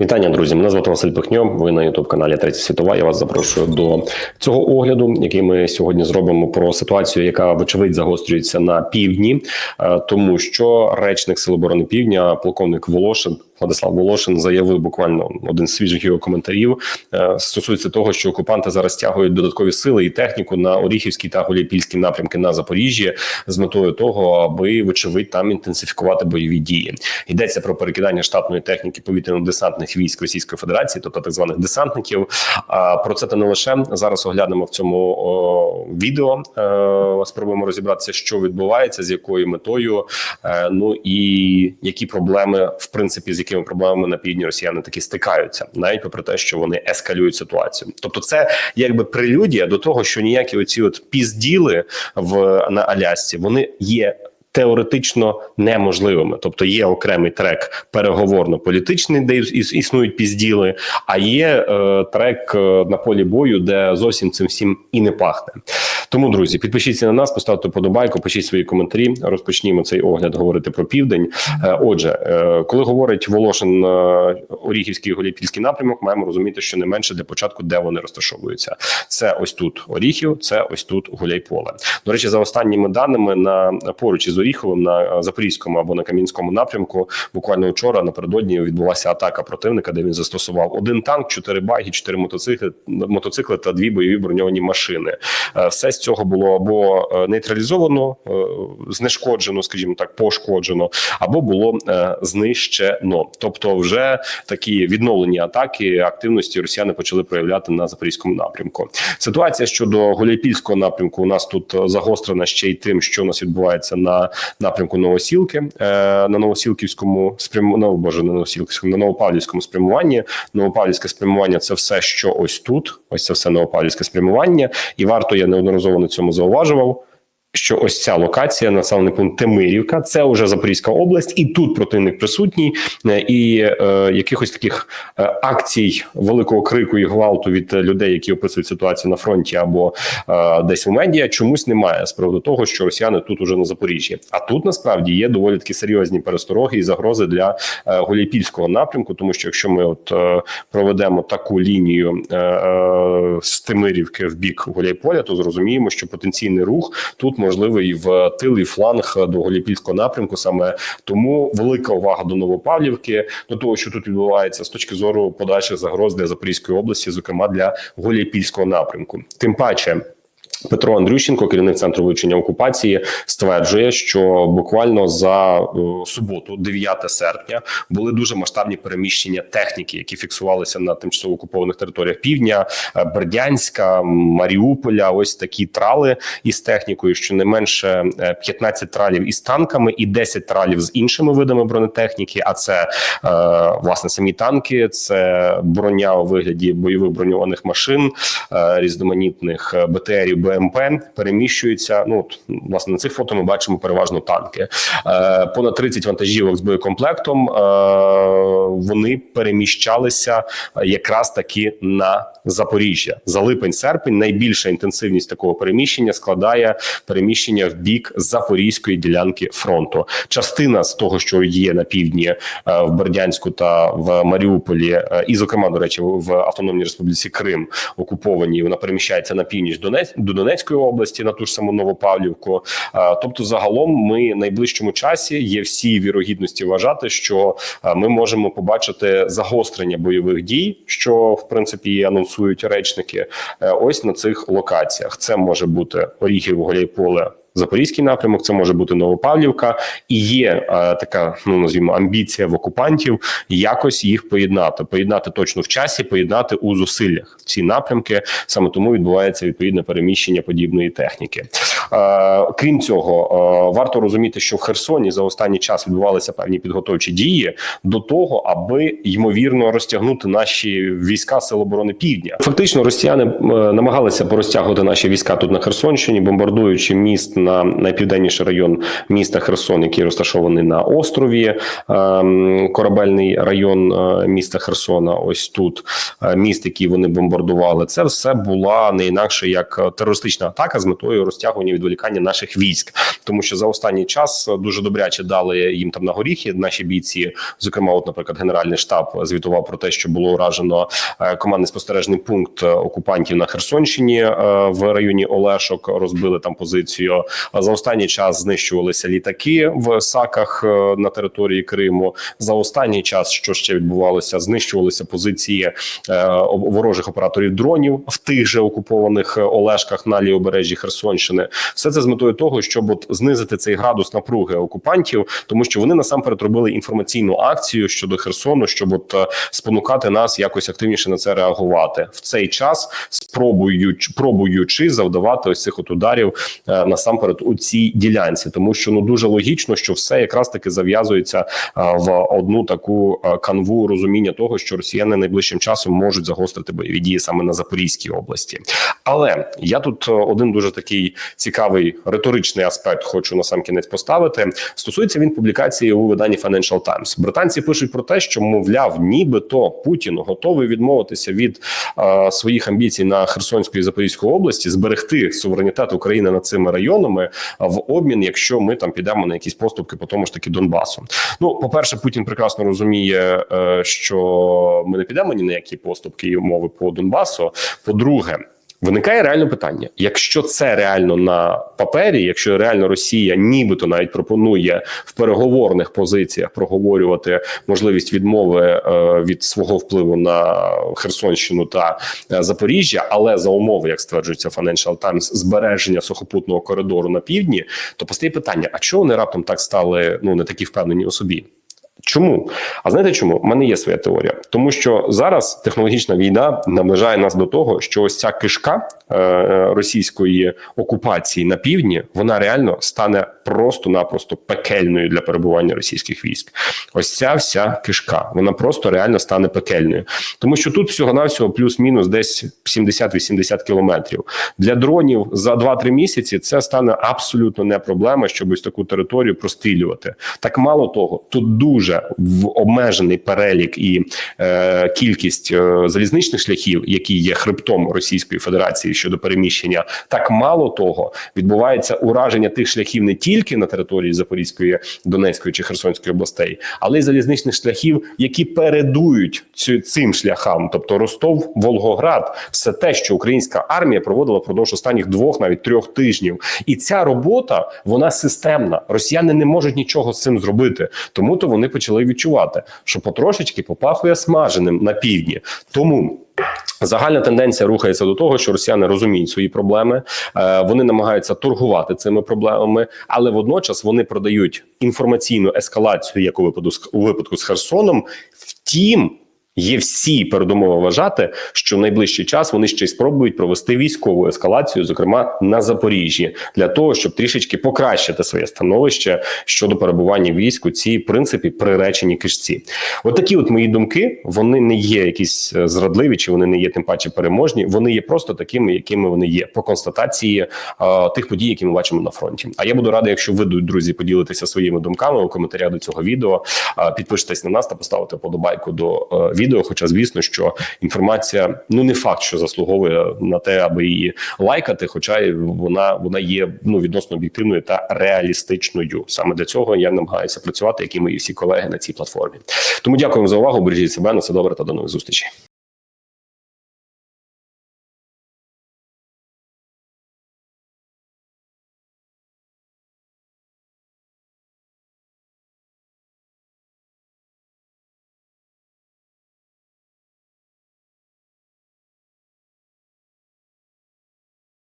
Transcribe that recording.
Вітання, друзі. Мене звати Василь Пихньо. Ви на Ютуб каналі Третя світова. Я вас запрошую до цього огляду, який ми сьогодні зробимо про ситуацію, яка вочевидь загострюється на півдні, Е, тому що речник Сил оборони Півдня, полковник Волошин. Владислав Волошин заявив буквально один з свіжих його коментарів. е, Стосується того, що окупанти зараз тягують додаткові сили і техніку на Оріхівський та Гуляйпільський напрямки на Запоріжжі з метою того, аби вочевидь там інтенсифікувати бойові дії. Йдеться про перекидання штатної техніки повітряно-десантних військ Російської Федерації, тобто так званих десантників. А про це та не лише зараз оглянемо в цьому відео. Е, спробуємо розібратися, що відбувається, з якою метою, е, ну і які проблеми, в принципі, з якими проблемами на півдні росіяни таки стикаються, навіть попри те, що вони ескалюють ситуацію. Тобто, це якби прелюдія до того, що ніякі оці от пізділи в на Алясці вони є. Теоретично неможливими, тобто є окремий трек переговорно-політичний, де іс- існують пізділи, а є е, трек е, на полі бою, де зовсім цим всім і не пахне. Тому, друзі, підпишіться на нас, поставте подобайку, пишіть свої коментарі. Розпочнімо цей огляд говорити про південь. Е, Отже, е, коли говорить Волошин Оріхівський і Голіпільський напрямок, маємо розуміти, що не менше для початку, де вони розташовуються. Це ось тут Оріхів, це ось тут Гуляйполе. До речі, за останніми даними на поруч із Оріховим на е, Запорізькому або на Кам'янському напрямку, буквально вчора напередодні відбулася атака противника, де він застосував один танк, чотири баги, чотири мотоцикли, мотоцикли та дві бойові броньовані машини. Е, Все з цього було або е, нейтралізовано, знешкоджено, скажімо так, пошкоджено, або було знищено. Тобто, вже такі відновлені атаки активності росіяни почали проявляти на запорізькому напрямку. Ситуація щодо Гуляйпільського напрямку у нас тут загострена ще й тим, що у нас відбувається на напрямку Новосілки е, на Новосілківському спряму ну, боже, на Новосілківському, на Новопавлівському спрямуванні. Новопавлівське спрямування це все, що ось тут. Ось це все Новопавлівське спрямування, і варто я неодноразово на цьому зауважував. Що ось ця локація, населений пункт Темирівка, це вже Запорізька область, і тут противник присутній, е, і е, якихось таких е, акцій великого крику і гвалту від людей, які описують ситуацію на фронті або е, десь у медіа, чомусь немає з приводу того, що росіяни тут уже на Запоріжжі. А тут насправді є доволі такі серйозні перестороги і загрози для е, Гуляйпільського напрямку, тому що якщо ми от е, проведемо таку лінію е, е, з Темирівки в бік Гуляйполя, то зрозуміємо, що потенційний рух тут можливий в тил і фланг до Голіпільського напрямку. Саме тому велика увага до Новопавлівки, до того, що тут відбувається з точки зору подальших загроз для Запорізької області, зокрема для Голіпільського напрямку. Тим паче. Петро Андрющенко, керівник центру вивчення окупації, стверджує, що буквально за е, суботу, 9 серпня, були дуже масштабні переміщення техніки, які фіксувалися на тимчасово окупованих територіях півдня, е, Бердянська, Маріуполя. Ось такі трали із технікою, що не менше е, 15 тралів із танками і 10 тралів з іншими видами бронетехніки. А це е, власне самі танки, це броня у вигляді бойових броньованих машин, е, різноманітних е, БТРів, БМП переміщуються. Ну власне на цих фото ми бачимо переважно танки. Е, понад 30 вантажівок з боєкомплектом. Е, вони переміщалися якраз таки на Запоріжжя за липень-серпень. Найбільша інтенсивність такого переміщення складає переміщення в бік запорізької ділянки фронту. Частина з того, що є на півдні е, в Бердянську та в Маріуполі, е, і зокрема до речі, в Автономній Республіці Крим окуповані. Вона переміщається на північ Донець до Донецької області, на ту ж саму Новопавлівку. Е, Тобто, загалом, ми в найближчому часі є всі вірогідності вважати, що е, ми можемо побачити загострення бойових дій, що в принципі анонсують речники. е, Ось на цих локаціях. Це може бути Оріхів, Гуляйполе. Запорізький напрямок, це може бути Новопавлівка, і є е, така, ну назвімо, амбіція в окупантів якось їх поєднати, поєднати точно в часі, поєднати у зусиллях ці напрямки. Саме тому відбувається відповідне переміщення подібної техніки. Е, крім цього, е, варто розуміти, що в Херсоні за останній час відбувалися певні підготовчі дії до того, аби ймовірно розтягнути наші війська Сил оборони Півдня. Фактично, росіяни е, намагалися порозтягувати наші війська тут на Херсонщині, бомбардуючи міст на найпівденніший район міста Херсон, який розташований на острові. ем, Корабельний район е, міста Херсона. Ось тут е, міст, який вони бомбардували. Це все була не інакше як е, терористична атака з метою розтягування відволікання наших військ, тому що за останній час дуже добряче дали їм там на горіхи. Наші бійці, зокрема, от, наприклад, генеральний штаб звітував про те, що було уражено командний спостережний пункт окупантів на Херсонщині в районі Олешок. Розбили там позицію. За останній час знищувалися літаки в саках е, на території Криму. За останній час, що ще відбувалося, знищувалися позиції е, ворожих операторів дронів в тих же окупованих е, Олешках на лівобережжі Херсонщини. Все це з метою того, щоб от знизити цей градус напруги окупантів, тому що вони насамперед робили інформаційну акцію щодо Херсону, щоб от спонукати нас якось активніше на це реагувати в цей час, спробуючи пробуючи завдавати ось цих от ударів е, насамперед у цій ділянці, тому що ну дуже логічно, що все якраз таки зав'язується е, в одну таку е, канву розуміння того, що росіяни найближчим часом можуть загострити бойові дії саме на Запорізькій області. Але я тут е, один дуже такий цікавий риторичний аспект хочу на сам кінець поставити. Стосується він публікації у виданні Financial Times. Британці пишуть про те, що мовляв, нібито Путін готовий відмовитися від е, своїх амбіцій на Херсонську і Запорізьку області, зберегти суверенітет України над цими районами а, в обмін, якщо ми там підемо на якісь поступки по тому ж таки Донбасу. Ну, по перше, Путін прекрасно розуміє, е, що ми не підемо ні на які поступки і умови по Донбасу. По-друге. Виникає реальне питання: якщо це реально на папері, якщо реально Росія нібито навіть пропонує в переговорних позиціях проговорювати можливість відмови е, від свого впливу на Херсонщину та е, Запоріжжя, але за умови, як стверджується Financial Times, збереження сухопутного коридору на півдні, то постає питання: а чого вони раптом так стали ну не такі впевнені у собі? Чому? А знаєте чому? У мене є своя теорія, тому що зараз технологічна війна наближає нас до того, що ось ця кишка російської окупації на півдні вона реально стане просто-напросто пекельною для перебування російських військ. Ось ця вся кишка, вона просто реально стане пекельною, тому що тут всього навсього плюс-мінус десь 70-80 кілометрів для дронів за 2-3 місяці. Це стане абсолютно не проблема, щоб ось таку територію прострілювати. Так мало того, тут дуже в обмежений перелік і е, кількість е, залізничних шляхів, які є хребтом Російської Федерації щодо переміщення. Так мало того, відбувається ураження тих шляхів не тільки на території Запорізької, Донецької чи Херсонської областей, але й залізничних шляхів, які передують цю, цим шляхам, тобто Ростов, Волгоград, все те, що українська армія проводила впродовж останніх двох, навіть трьох тижнів, і ця робота вона системна. Росіяни не можуть нічого з цим зробити, тому то вони почали відчувати, що потрошечки попахує смаженим на півдні. Тому. Загальна тенденція рухається до того, що росіяни розуміють свої проблеми, е, вони намагаються торгувати цими проблемами, але водночас вони продають інформаційну ескалацію, як у випадку у випадку з Херсоном. Втім, є всі передумови вважати, що в найближчий час вони ще й спробують провести військову ескалацію, зокрема на Запоріжжі, для того, щоб трішечки покращити своє становище щодо перебування військ у цій принципі приреченій кишці. От такі от мої думки. Вони не є якісь е, зрадливі, чи вони не є тим паче переможні. Вони є просто такими, якими вони є по констатації е, тих подій, які ми бачимо на фронті. А я буду радий, якщо ви друзі поділитеся своїми думками у коментарях до цього відео. Е, підпишитесь на нас та поставити подобайку до е, відео. Хоча, звісно, що інформація ну не факт, що заслуговує на те, аби її лайкати, хоча вона вона є ну відносно об'єктивною та реалістичною. Саме для цього я намагаюся працювати, як і мої всі колеги на цій платформі. Тому дякуємо за увагу. Бережіть себе на все добре та до нових зустрічей.